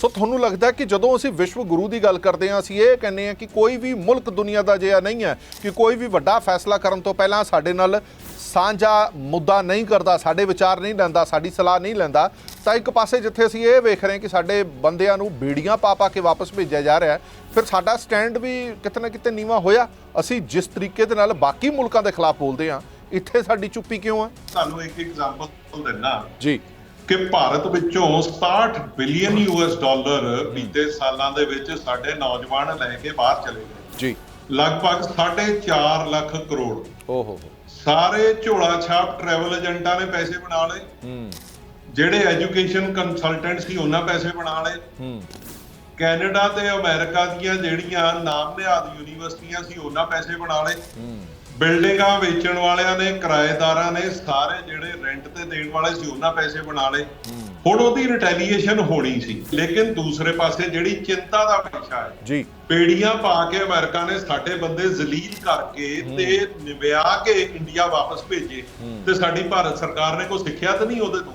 ਸੋ ਤੁਹਾਨੂੰ ਲੱਗਦਾ ਕਿ ਜਦੋਂ ਅਸੀਂ ਵਿਸ਼ਵ ਗੁਰੂ ਦੀ ਗੱਲ ਕਰਦੇ ਹਾਂ ਅਸੀਂ ਇਹ ਕਹਿੰਦੇ ਹਾਂ ਕਿ ਕੋਈ ਵੀ ਮੁਲਕ ਦੁਨੀਆ ਦਾ ਜਿਹਾ ਨਹੀਂ ਹੈ ਕਿ ਕੋਈ ਵੀ ਵੱਡਾ ਫੈਸਲਾ ਕਰਨ ਤੋਂ ਪਹਿਲਾਂ ਸਾਡੇ ਨਾਲ ਸਾਂਝਾ ਮੁੱਦਾ ਨਹੀਂ ਕਰਦਾ ਸਾਡੇ ਵਿਚਾਰ ਨਹੀਂ ਲੈਂਦਾ ਸਾਡੀ ਸਲਾਹ ਨਹੀਂ ਲੈਂਦਾ। ਤਾਂ ਇੱਕ ਪਾਸੇ ਜਿੱਥੇ ਅਸੀਂ ਇਹ ਵੇਖ ਰਹੇ ਹਾਂ ਕਿ ਸਾਡੇ ਬੰਦਿਆਂ ਨੂੰ ਬੀੜੀਆਂ ਪਾ ਪਾ ਕੇ ਵਾਪਸ ਭੇਜਿਆ ਜਾ ਰਿਹਾ ਫਿਰ ਸਾਡਾ ਸਟੈਂਡ ਵੀ ਕਿਤੇ ਨਾ ਕਿਤੇ ਨੀਵਾ ਹੋਇਆ। ਅਸੀਂ ਜਿਸ ਤਰੀਕੇ ਦੇ ਨਾਲ ਬਾਕੀ ਮੁਲਕਾਂ ਦੇ ਖਿਲਾਫ ਬੋਲਦੇ ਹਾਂ ਇੱਥੇ ਸਾਡੀ ਚੁੱਪੀ ਕਿਉਂ ਹੈ? ਤੁਹਾਨੂੰ ਇੱਕ ਐਗਜ਼ਾਮਪਲ ਦਿੰਨਾ ਜੀ। ਕਿ ਭਾਰਤ ਵਿੱਚੋਂ 67 ਬਿਲੀਅਨ ਯੂਐਸ ਡਾਲਰ ਬੀਤੇ ਸਾਲਾਂ ਦੇ ਵਿੱਚ ਸਾਡੇ ਨੌਜਵਾਨ ਲੈ ਕੇ ਬਾਹਰ ਚਲੇ ਗਏ। ਜੀ। ਲਗਭਗ 4.5 ਲੱਖ ਕਰੋੜ। ਓ ਹੋ। ਹੋ ਸਾਰੇ ਝੋਲਾ ਛਾਪ ਟਰੈਵਲ ਏਜੰਟਾਂ ਨੇ ਪੈਸੇ ਬਣਾ ਲਏ। ਹੂੰ। ਜਿਹੜੇ ਐਜੂਕੇਸ਼ਨ ਕੰਸਲਟੈਂਟ ਸੀ ਉਹਨਾਂ ਪੈਸੇ ਬਣਾ ਲਏ। ਹੂੰ। ਕੈਨੇਡਾ ਤੇ ਅਮਰੀਕਾ ਦੀਆਂ ਜਿਹੜੀਆਂ ਨਾਮ ਨਿਹਾਦ ਯੂਨੀਵਰਸਿਟੀਆਂ ਸੀ ਉਹਨਾਂ ਪੈਸੇ ਬਣਾ ਲਏ। ਹੂੰ। ਬਿਲਡਿੰਗਾਂ ਵੇਚਣ ਵਾਲਿਆਂ ਨੇ ਕਿਰਾਏਦਾਰਾਂ ਨੇ ਸਾਰੇ ਜਿਹੜੇ ਰੈਂਟ ਤੇ ਦੇਣ ਵਾਲੇ ਸੀ ਉਹਨਾਂ ਪੈਸੇ ਬਣਾ ਲਏ। ਹੁਣ ਉਹਦੀ ਰਿਟੈਲੀਏਸ਼ਨ ਹੋਣੀ ਸੀ। ਲੇਕਿਨ ਦੂਸਰੇ ਪਾਸੇ ਜਿਹੜੀ ਚਿੰਤਾ ਦਾ ਵਿਸ਼ਾ ਹੈ ਜੀ। ਪੇੜੀਆਂ ਪਾ ਕੇ ਅਮਰੀਕਾ ਨੇ ਸਾਡੇ ਬੰਦੇ ਜ਼ਲੀਲ ਕਰਕੇ ਤੇ ਨਿਵਿਆ ਕੇ ਇੰਡੀਆ ਵਾਪਸ ਭੇਜੇ। ਤੇ ਸਾਡੀ ਭਾਰਤ ਸਰਕਾਰ ਨੇ ਕੋਈ ਸਿੱਖਿਆ ਤਾਂ ਨਹੀਂ ਉਹਦੇ ਤੋਂ?